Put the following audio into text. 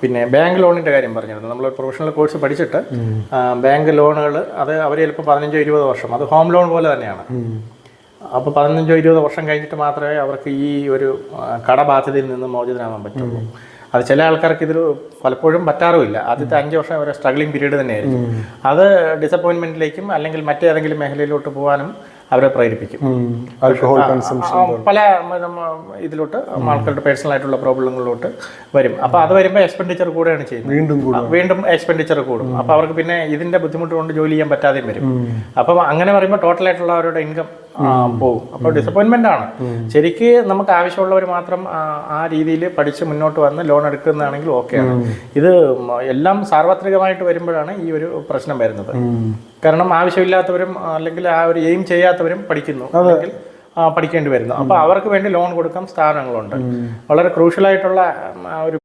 പിന്നെ ബാങ്ക് ലോണിന്റെ കാര്യം പറഞ്ഞിരുന്നു. നമ്മൾ പ്രൊഫഷണൽ കോഴ്സ് പഠിച്ചിട്ട് ബാങ്ക് ലോണുകൾ അത് അവർ ചിലപ്പോൾ പതിനഞ്ചോ ഇരുപതോ വർഷം അത് ഹോം ലോൺ പോലെ തന്നെയാണ്. അപ്പോൾ പതിനഞ്ചോ ഇരുപതോ വർഷം കഴിഞ്ഞിട്ട് മാത്രമേ അവർക്ക് ഈ ഒരു കടബാധ്യതയിൽ നിന്ന് മോചിതനാകാൻ പറ്റുള്ളൂ. അത് ചില ആൾക്കാർക്ക് ഇതിൽ പലപ്പോഴും പറ്റാറുമില്ല. ആദ്യത്തെ അഞ്ച് വർഷം ഒരു സ്ട്രഗ്ലിംഗ് പീരീഡ് തന്നെയായിരിക്കും. അത് ഡിസപ്പോയിൻമെന്റിലേക്കും അല്ലെങ്കിൽ മറ്റേതെങ്കിലും മേഖലയിലോട്ട് പോകാനും അവരെ പ്രേരിപ്പിക്കും. ആൽക്കഹോൾ പല ഇതിലോട്ട് ആൾക്കാരുടെ പേഴ്സണൽ ആയിട്ടുള്ള പ്രോബ്ലങ്ങളിലോട്ട് വരും. അപ്പോൾ അത് വരുമ്പോൾ എക്സ്പെൻഡിച്ചർ കൂടെയാണ് ചെയ്യുന്നത്. വീണ്ടും വീണ്ടും എക്സ്പെൻഡിച്ചർ കൂടും. അപ്പോൾ അവർക്ക് പിന്നെ ഇതിന്റെ ബുദ്ധിമുട്ട് കൊണ്ട് ജോലി ചെയ്യാൻ പറ്റാതെയും വരും. അപ്പം അങ്ങനെ പറയുമ്പോൾ ടോട്ടൽ ആയിട്ടുള്ള അവരുടെ ഇൻകം പോകും. അപ്പോൾ ഡിസപ്പോയിൻമെന്റ് ആണ്. ശരിക്ക് നമുക്ക് ആവശ്യമുള്ളവർ മാത്രം ആ, രീതിയിൽ പഠിച്ച് മുന്നോട്ട് വന്ന് ലോൺ എടുക്കുന്നതാണെങ്കിൽ ഓക്കെയാണ്. ഇത് എല്ലാം സാർവത്രികമായിട്ട് വരുമ്പോഴാണ് ഈ ഒരു പ്രശ്നം വരുന്നത്. കാരണം ആവശ്യമില്ലാത്തവരും അല്ലെങ്കിൽ ആ ഒരു എയിം ചെയ്യാത്തവരും പഠിക്കുന്നു അല്ലെങ്കിൽ പഠിക്കേണ്ടി വരുന്നു. അപ്പോൾ അവർക്ക് വേണ്ടി ലോൺ കൊടുക്കാൻ സ്ഥാപനങ്ങളുണ്ട് വളരെ ക്രൂഷ്യലായിട്ടുള്ള ഒരു